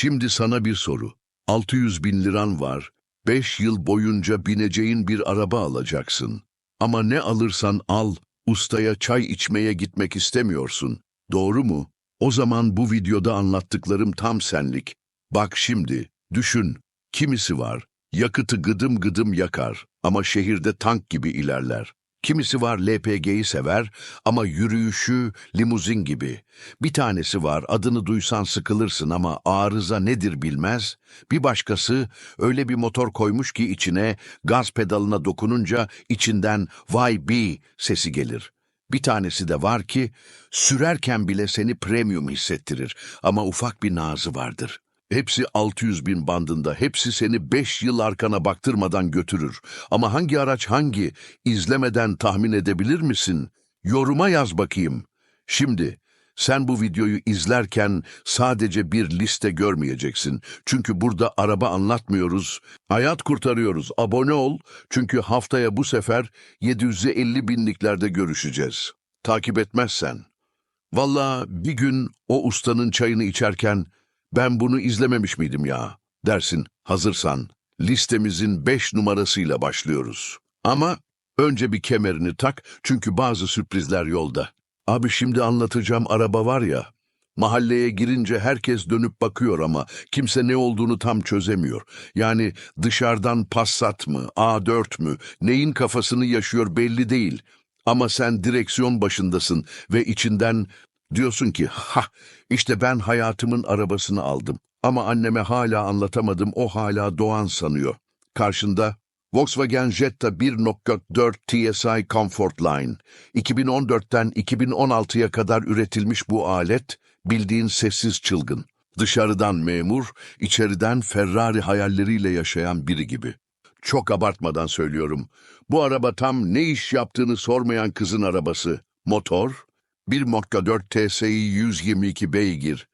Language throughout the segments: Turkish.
Şimdi sana bir soru. 600 bin liran var. 5 yıl boyunca bineceğin bir araba alacaksın. Ama ne alırsan al, ustaya çay içmeye gitmek istemiyorsun. Doğru mu? O zaman bu videoda anlattıklarım tam senlik. Bak şimdi, düşün. Kimisi var, yakıtı gıdım gıdım yakar ama şehirde tank gibi ilerler. Kimisi var LPG'yi sever ama yürüyüşü limuzin gibi. Bir tanesi var adını duysan sıkılırsın ama arıza nedir bilmez. Bir başkası öyle bir motor koymuş ki içine gaz pedalına dokununca içinden vay bi sesi gelir. Bir tanesi de var ki sürerken bile seni premium hissettirir ama ufak bir nazı vardır. Hepsi 600 bin bandında, hepsi seni 5 yıl arkana baktırmadan götürür. Ama hangi araç hangi, izlemeden tahmin edebilir misin? Yoruma yaz bakayım. Şimdi, sen bu videoyu izlerken sadece bir liste görmeyeceksin. Çünkü burada araba anlatmıyoruz, hayat kurtarıyoruz. Abone ol, çünkü haftaya bu sefer 750 binliklerde görüşeceğiz. Takip etmezsen. Valla bir gün o ustanın çayını içerken ben bunu izlememiş miydim ya dersin hazırsan. Listemizin 5 numarasıyla başlıyoruz. Ama önce bir kemerini tak çünkü bazı sürprizler yolda. Abi şimdi anlatacağım araba var ya, mahalleye girince herkes dönüp bakıyor ama kimse ne olduğunu tam çözemiyor. Yani dışarıdan Passat mı, A4 mü, neyin kafasını yaşıyor belli değil. Ama sen direksiyon başındasın ve içinden diyorsun ki ha işte ben hayatımın arabasını aldım. Ama anneme hala anlatamadım o hala Doğan sanıyor. Karşında Volkswagen Jetta 1.4 TSI Comfort Line. 2014'ten 2016'ya kadar üretilmiş bu alet bildiğin sessiz çılgın. Dışarıdan memur, içeriden Ferrari hayalleriyle yaşayan biri gibi. Çok abartmadan söylüyorum. Bu araba tam ne iş yaptığını sormayan kızın arabası. Motor, 1.4 TSI 122 beygir.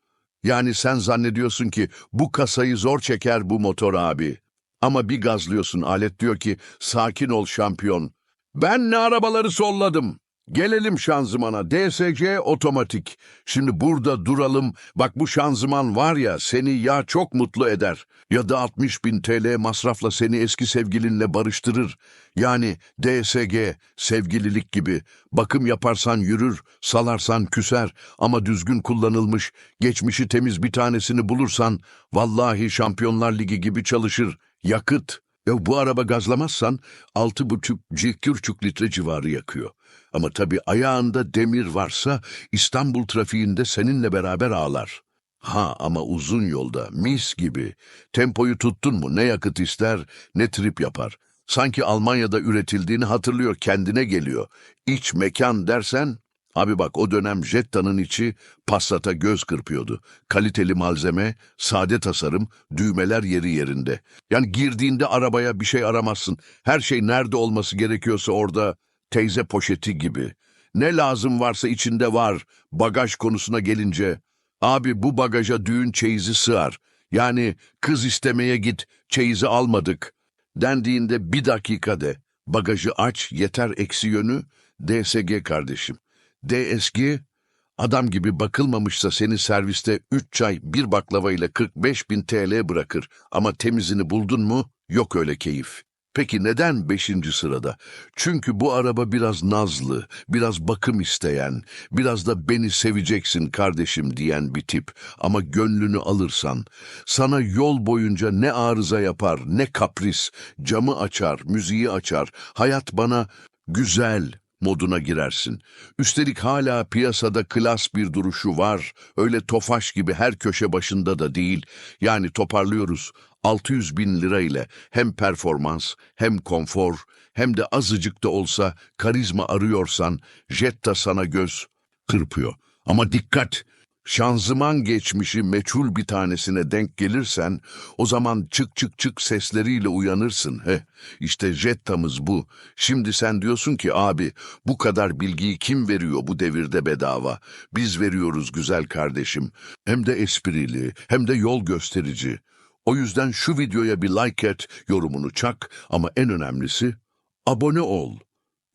Yani sen zannediyorsun ki bu kasayı zor çeker bu motor abi. Ama bir gazlıyorsun alet diyor ki sakin ol şampiyon. Ben ne arabaları solladım. Gelelim şanzımana. DSC otomatik. Şimdi burada duralım. Bak bu şanzıman var ya seni ya çok mutlu eder ya da 60 bin TL masrafla seni eski sevgilinle barıştırır. Yani DSG sevgililik gibi. Bakım yaparsan yürür, salarsan küser ama düzgün kullanılmış, geçmişi temiz bir tanesini bulursan vallahi Şampiyonlar Ligi gibi çalışır. Yakıt. Ya bu araba gazlamazsan altı buçuk cirkürçük litre civarı yakıyor. Ama tabii ayağında demir varsa İstanbul trafiğinde seninle beraber ağlar. Ha ama uzun yolda mis gibi. Tempoyu tuttun mu ne yakıt ister ne trip yapar. Sanki Almanya'da üretildiğini hatırlıyor kendine geliyor. İç mekan dersen Abi bak o dönem Jetta'nın içi Passat'a göz kırpıyordu. Kaliteli malzeme, sade tasarım, düğmeler yeri yerinde. Yani girdiğinde arabaya bir şey aramazsın. Her şey nerede olması gerekiyorsa orada teyze poşeti gibi. Ne lazım varsa içinde var. Bagaj konusuna gelince, abi bu bagaja düğün çeyizi sığar. Yani kız istemeye git, çeyizi almadık. Dendiğinde bir dakika de. Bagajı aç, yeter eksi yönü. DSG kardeşim. DSG, adam gibi bakılmamışsa seni serviste 3 çay bir baklava ile 45 bin TL bırakır. Ama temizini buldun mu yok öyle keyif. Peki neden 5. sırada? Çünkü bu araba biraz nazlı, biraz bakım isteyen, biraz da beni seveceksin kardeşim diyen bir tip. Ama gönlünü alırsan, sana yol boyunca ne arıza yapar, ne kapris, camı açar, müziği açar, hayat bana güzel, moduna girersin. Üstelik hala piyasada klas bir duruşu var. Öyle tofaş gibi her köşe başında da değil. Yani toparlıyoruz. 600 bin lira ile hem performans, hem konfor, hem de azıcık da olsa karizma arıyorsan Jetta sana göz kırpıyor. Ama dikkat! Şanzıman geçmişi meçhul bir tanesine denk gelirsen, o zaman çık çık çık sesleriyle uyanırsın. Heh, işte Jetta'mız bu. Şimdi sen diyorsun ki abi, bu kadar bilgiyi kim veriyor bu devirde bedava? Biz veriyoruz güzel kardeşim. Hem de esprili, hem de yol gösterici. O yüzden şu videoya bir like et, yorumunu çak ama en önemlisi abone ol.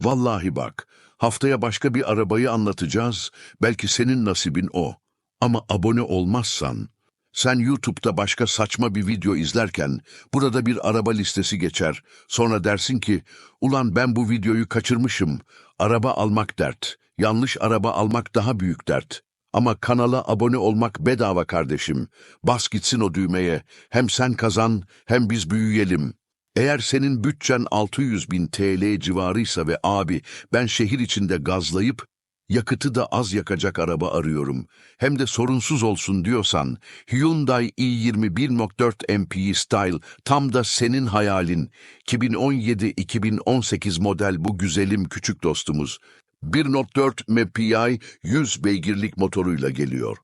Vallahi bak, haftaya başka bir arabayı anlatacağız. Belki senin nasibin o. Ama abone olmazsan Sen YouTube'da başka saçma bir video izlerken burada bir araba listesi geçer. Sonra dersin ki, ulan ben bu videoyu kaçırmışım. Araba almak dert. Yanlış araba almak daha büyük dert. Ama kanala abone olmak bedava kardeşim. Bas gitsin o düğmeye. Hem sen kazan hem biz büyüyelim. Eğer senin bütçen 600 bin TL civarıysa ve abi ben şehir içinde gazlayıp yakıtı da az yakacak araba arıyorum. Hem de sorunsuz olsun diyorsan Hyundai i20 1.4 MPI Style tam da senin hayalin. 2017-2018 model bu güzelim küçük dostumuz. 1.4 MPI 100 beygirlik motoruyla geliyor.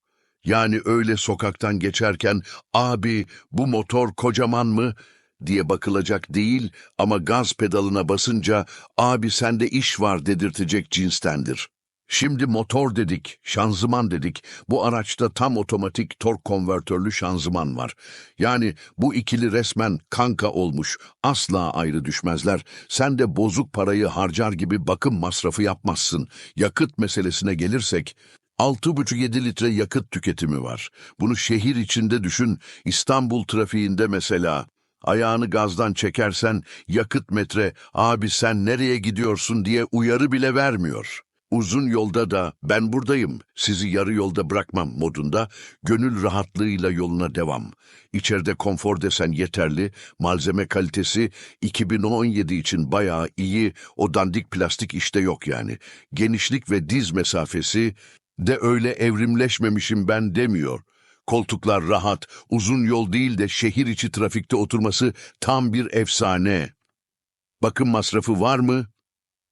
Yani öyle sokaktan geçerken abi bu motor kocaman mı diye bakılacak değil ama gaz pedalına basınca abi sende iş var dedirtecek cinstendir. Şimdi motor dedik, şanzıman dedik. Bu araçta tam otomatik tork konvertörlü şanzıman var. Yani bu ikili resmen kanka olmuş. Asla ayrı düşmezler. Sen de bozuk parayı harcar gibi bakım masrafı yapmazsın. Yakıt meselesine gelirsek, 6,5-7 litre yakıt tüketimi var. Bunu şehir içinde düşün. İstanbul trafiğinde mesela. Ayağını gazdan çekersen yakıt metre, abi sen nereye gidiyorsun diye uyarı bile vermiyor. Uzun yolda da ben buradayım, sizi yarı yolda bırakmam modunda gönül rahatlığıyla yoluna devam. İçeride konfor desen yeterli, malzeme kalitesi 2017 için bayağı iyi, o dandik plastik işte yok yani. Genişlik ve diz mesafesi de öyle evrimleşmemişim ben demiyor. Koltuklar rahat, uzun yol değil de şehir içi trafikte oturması tam bir efsane. Bakım masrafı var mı?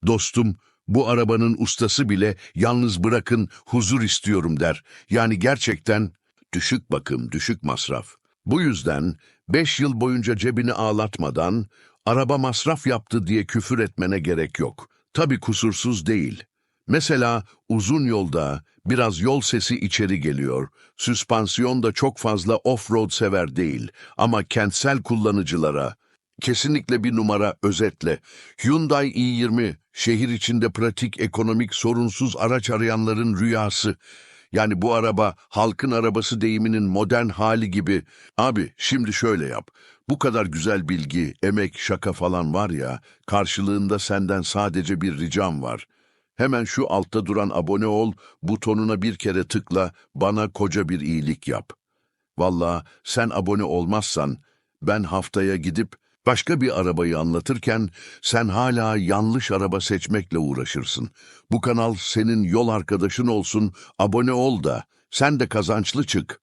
Dostum, bu arabanın ustası bile yalnız bırakın huzur istiyorum der. Yani gerçekten düşük bakım, düşük masraf. Bu yüzden 5 yıl boyunca cebini ağlatmadan araba masraf yaptı diye küfür etmene gerek yok. Tabii kusursuz değil. Mesela uzun yolda biraz yol sesi içeri geliyor. Süspansiyon da çok fazla off-road sever değil ama kentsel kullanıcılara kesinlikle bir numara özetle. Hyundai i20 şehir içinde pratik, ekonomik, sorunsuz araç arayanların rüyası. Yani bu araba halkın arabası deyiminin modern hali gibi. Abi şimdi şöyle yap. Bu kadar güzel bilgi, emek, şaka falan var ya, karşılığında senden sadece bir ricam var. Hemen şu altta duran abone ol butonuna bir kere tıkla, bana koca bir iyilik yap. Valla sen abone olmazsan ben haftaya gidip başka bir arabayı anlatırken sen hala yanlış araba seçmekle uğraşırsın. Bu kanal senin yol arkadaşın olsun, abone ol da sen de kazançlı çık.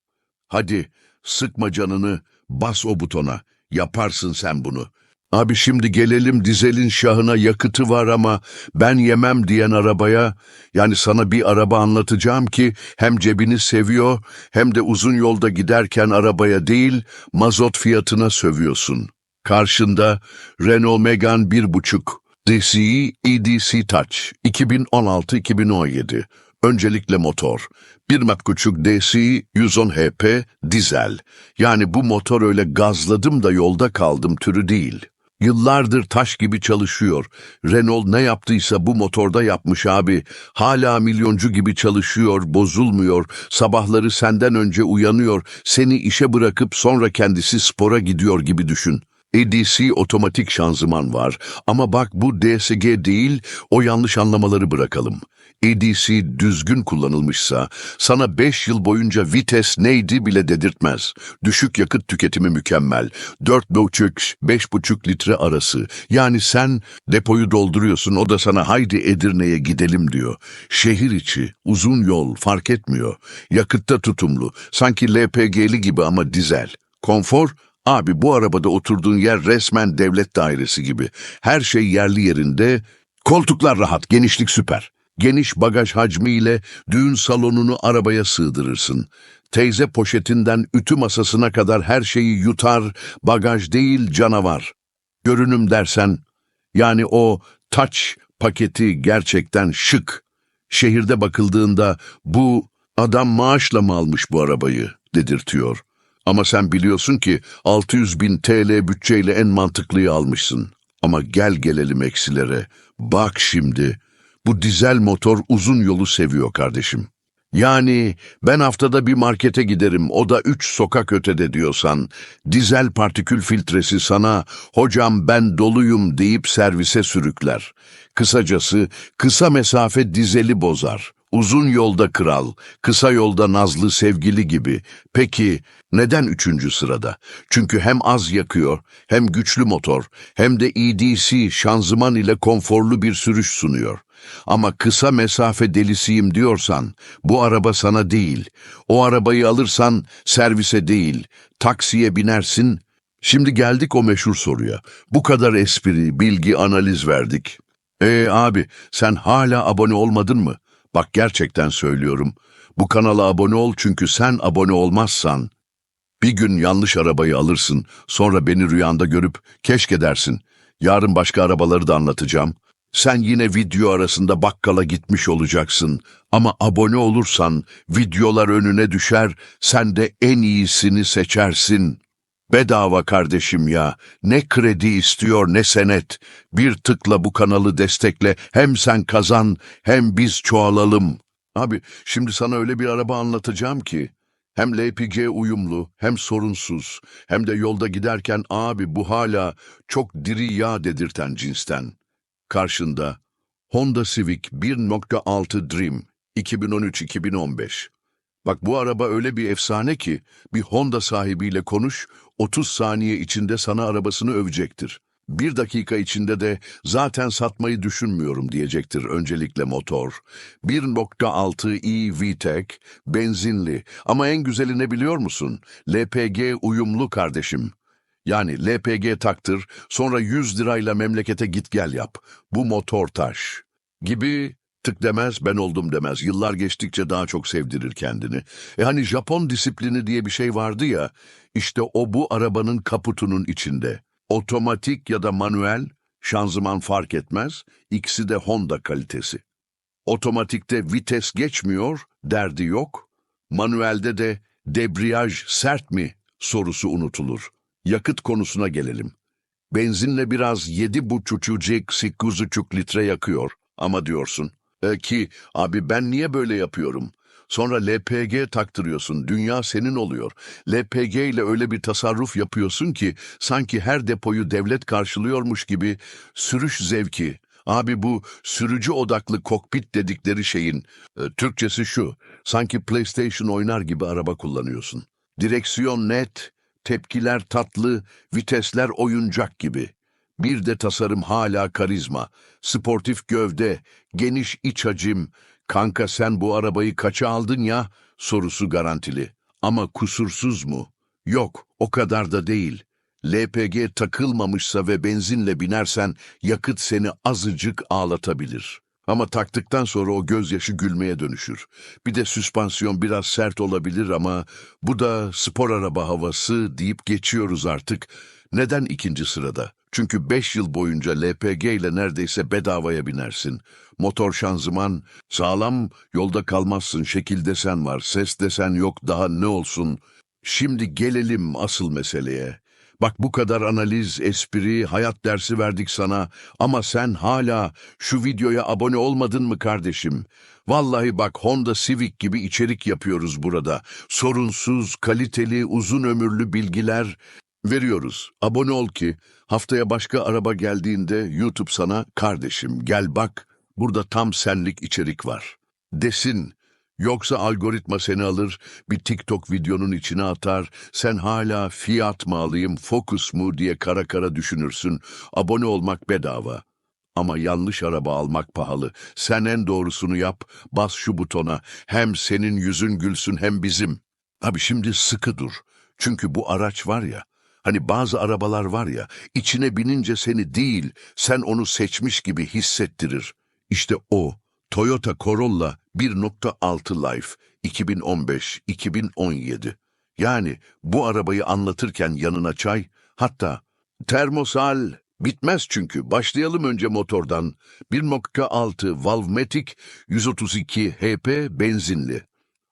Hadi sıkma canını, bas o butona, yaparsın sen bunu. Abi şimdi gelelim dizelin şahına yakıtı var ama ben yemem diyen arabaya, yani sana bir araba anlatacağım ki hem cebini seviyor hem de uzun yolda giderken arabaya değil mazot fiyatına sövüyorsun. Karşında Renault Megane 1.5 DCI EDC Touch 2016-2017. Öncelikle motor. 1.5 DCI 110 HP dizel. Yani bu motor öyle gazladım da yolda kaldım türü değil. Yıllardır taş gibi çalışıyor. Renault ne yaptıysa bu motorda yapmış abi. Hala milyoncu gibi çalışıyor, bozulmuyor. Sabahları senden önce uyanıyor. Seni işe bırakıp sonra kendisi spora gidiyor gibi düşün. EDC otomatik şanzıman var ama bak bu DSG değil, o yanlış anlamaları bırakalım. EDC düzgün kullanılmışsa sana 5 yıl boyunca vites neydi bile dedirtmez. Düşük yakıt tüketimi mükemmel. 4,5-5,5 litre arası. Yani sen depoyu dolduruyorsun o da sana haydi Edirne'ye gidelim diyor. Şehir içi, uzun yol fark etmiyor. Yakıtta tutumlu. Sanki LPG'li gibi ama dizel. Konfor Abi bu arabada oturduğun yer resmen devlet dairesi gibi. Her şey yerli yerinde. Koltuklar rahat, genişlik süper. Geniş bagaj hacmiyle düğün salonunu arabaya sığdırırsın. Teyze poşetinden ütü masasına kadar her şeyi yutar, bagaj değil canavar. Görünüm dersen, yani o touch paketi gerçekten şık. Şehirde bakıldığında bu adam maaşla mı almış bu arabayı dedirtiyor. Ama sen biliyorsun ki 600 bin TL bütçeyle en mantıklıyı almışsın. Ama gel gelelim eksilere. Bak şimdi, bu dizel motor uzun yolu seviyor kardeşim. Yani ben haftada bir markete giderim, o da üç sokak ötede diyorsan, dizel partikül filtresi sana, hocam ben doluyum deyip servise sürükler. Kısacası kısa mesafe dizeli bozar. Uzun yolda kral, kısa yolda nazlı sevgili gibi. Peki neden üçüncü sırada? Çünkü hem az yakıyor, hem güçlü motor, hem de EDC şanzıman ile konforlu bir sürüş sunuyor. Ama kısa mesafe delisiyim diyorsan, bu araba sana değil. O arabayı alırsan servise değil, taksiye binersin. Şimdi geldik o meşhur soruya. Bu kadar espri, bilgi, analiz verdik. Ee abi, sen hala abone olmadın mı? Bak gerçekten söylüyorum. Bu kanala abone ol çünkü sen abone olmazsan bir gün yanlış arabayı alırsın, sonra beni rüyanda görüp keşke dersin. Yarın başka arabaları da anlatacağım. Sen yine video arasında bakkala gitmiş olacaksın ama abone olursan videolar önüne düşer, sen de en iyisini seçersin. Bedava kardeşim ya. Ne kredi istiyor ne senet. Bir tıkla bu kanalı destekle. Hem sen kazan hem biz çoğalalım. Abi şimdi sana öyle bir araba anlatacağım ki. Hem LPG uyumlu hem sorunsuz hem de yolda giderken abi bu hala çok diri yağ dedirten cinsten. Karşında Honda Civic 1.6 Dream 2013-2015. Bak bu araba öyle bir efsane ki bir Honda sahibiyle konuş 30 saniye içinde sana arabasını övecektir. Bir dakika içinde de zaten satmayı düşünmüyorum diyecektir öncelikle motor. 1.6 e VTEC, benzinli ama en güzeli ne biliyor musun? LPG uyumlu kardeşim. Yani LPG taktır, sonra 100 lirayla memlekete git gel yap. Bu motor taş. Gibi tık demez, ben oldum demez. Yıllar geçtikçe daha çok sevdirir kendini. E hani Japon disiplini diye bir şey vardı ya, işte o bu arabanın kaputunun içinde. Otomatik ya da manuel, şanzıman fark etmez, ikisi de Honda kalitesi. Otomatikte vites geçmiyor, derdi yok. Manuelde de debriyaj sert mi sorusu unutulur. Yakıt konusuna gelelim. Benzinle biraz yedi buçucuk sekiz litre yakıyor ama diyorsun. E ki abi ben niye böyle yapıyorum? Sonra LPG taktırıyorsun, dünya senin oluyor. LPG ile öyle bir tasarruf yapıyorsun ki sanki her depoyu devlet karşılıyormuş gibi sürüş zevki. Abi bu sürücü odaklı kokpit dedikleri şeyin e, Türkçesi şu. Sanki PlayStation oynar gibi araba kullanıyorsun. Direksiyon net, tepkiler tatlı, vitesler oyuncak gibi. Bir de tasarım hala karizma, sportif gövde, geniş iç hacim. Kanka sen bu arabayı kaça aldın ya? Sorusu garantili. Ama kusursuz mu? Yok, o kadar da değil. LPG takılmamışsa ve benzinle binersen yakıt seni azıcık ağlatabilir. Ama taktıktan sonra o gözyaşı gülmeye dönüşür. Bir de süspansiyon biraz sert olabilir ama bu da spor araba havası deyip geçiyoruz artık. Neden ikinci sırada? Çünkü 5 yıl boyunca LPG ile neredeyse bedavaya binersin. Motor şanzıman, sağlam, yolda kalmazsın, şekil desen var, ses desen yok, daha ne olsun. Şimdi gelelim asıl meseleye. Bak bu kadar analiz, espri, hayat dersi verdik sana ama sen hala şu videoya abone olmadın mı kardeşim? Vallahi bak Honda Civic gibi içerik yapıyoruz burada. Sorunsuz, kaliteli, uzun ömürlü bilgiler veriyoruz. Abone ol ki haftaya başka araba geldiğinde YouTube sana kardeşim gel bak burada tam senlik içerik var. Desin. Yoksa algoritma seni alır, bir TikTok videonun içine atar, sen hala fiyat mı alayım, Focus mu diye kara kara düşünürsün. Abone olmak bedava. Ama yanlış araba almak pahalı. Sen en doğrusunu yap, bas şu butona. Hem senin yüzün gülsün hem bizim. Abi şimdi sıkı dur. Çünkü bu araç var ya, hani bazı arabalar var ya, içine binince seni değil, sen onu seçmiş gibi hissettirir. İşte o, Toyota Corolla 1.6 Life 2015-2017. Yani bu arabayı anlatırken yanına çay, hatta termosal bitmez çünkü. Başlayalım önce motordan. 1.6 Valvematic 132 HP benzinli.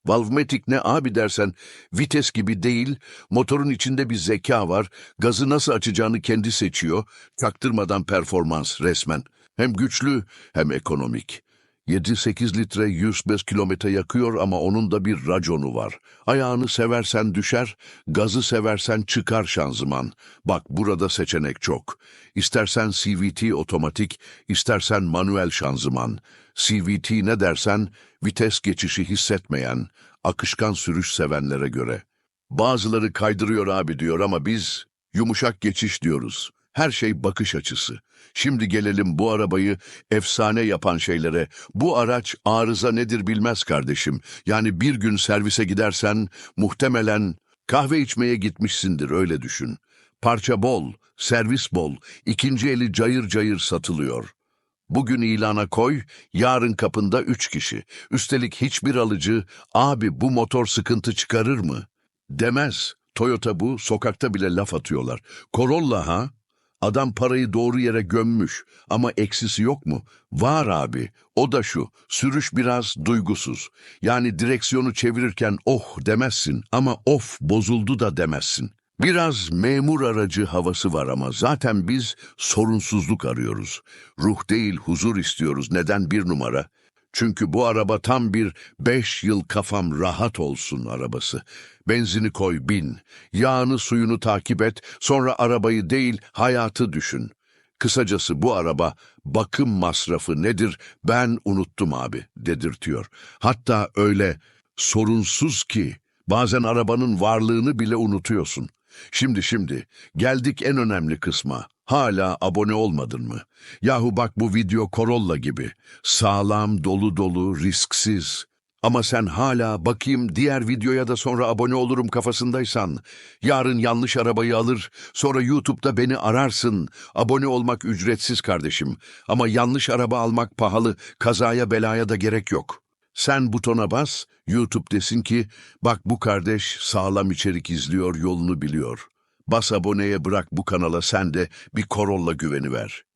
Valvematic ne abi dersen vites gibi değil, motorun içinde bir zeka var, gazı nasıl açacağını kendi seçiyor, çaktırmadan performans resmen. Hem güçlü hem ekonomik. 7-8 litre 105 kilometre yakıyor ama onun da bir raconu var. Ayağını seversen düşer, gazı seversen çıkar şanzıman. Bak burada seçenek çok. İstersen CVT otomatik, istersen manuel şanzıman. CVT ne dersen vites geçişi hissetmeyen, akışkan sürüş sevenlere göre. Bazıları kaydırıyor abi diyor ama biz yumuşak geçiş diyoruz. Her şey bakış açısı. Şimdi gelelim bu arabayı efsane yapan şeylere. Bu araç arıza nedir bilmez kardeşim. Yani bir gün servise gidersen muhtemelen kahve içmeye gitmişsindir öyle düşün. Parça bol, servis bol, ikinci eli cayır cayır satılıyor. Bugün ilana koy, yarın kapında üç kişi. Üstelik hiçbir alıcı, abi bu motor sıkıntı çıkarır mı? Demez. Toyota bu, sokakta bile laf atıyorlar. Corolla ha? Adam parayı doğru yere gömmüş ama eksisi yok mu? Var abi. O da şu, sürüş biraz duygusuz. Yani direksiyonu çevirirken oh demezsin ama of bozuldu da demezsin. Biraz memur aracı havası var ama zaten biz sorunsuzluk arıyoruz. Ruh değil huzur istiyoruz. Neden bir numara? Çünkü bu araba tam bir beş yıl kafam rahat olsun arabası. Benzini koy bin, yağını suyunu takip et, sonra arabayı değil hayatı düşün. Kısacası bu araba bakım masrafı nedir ben unuttum abi dedirtiyor. Hatta öyle sorunsuz ki bazen arabanın varlığını bile unutuyorsun. Şimdi şimdi geldik en önemli kısma. Hala abone olmadın mı? Yahu bak bu video Corolla gibi. Sağlam, dolu dolu, risksiz. Ama sen hala bakayım diğer videoya da sonra abone olurum kafasındaysan, yarın yanlış arabayı alır, sonra YouTube'da beni ararsın. Abone olmak ücretsiz kardeşim. Ama yanlış araba almak pahalı, kazaya belaya da gerek yok. Sen butona bas, YouTube desin ki, bak bu kardeş sağlam içerik izliyor, yolunu biliyor. Bas aboneye bırak bu kanala sen de bir Corolla güveni ver.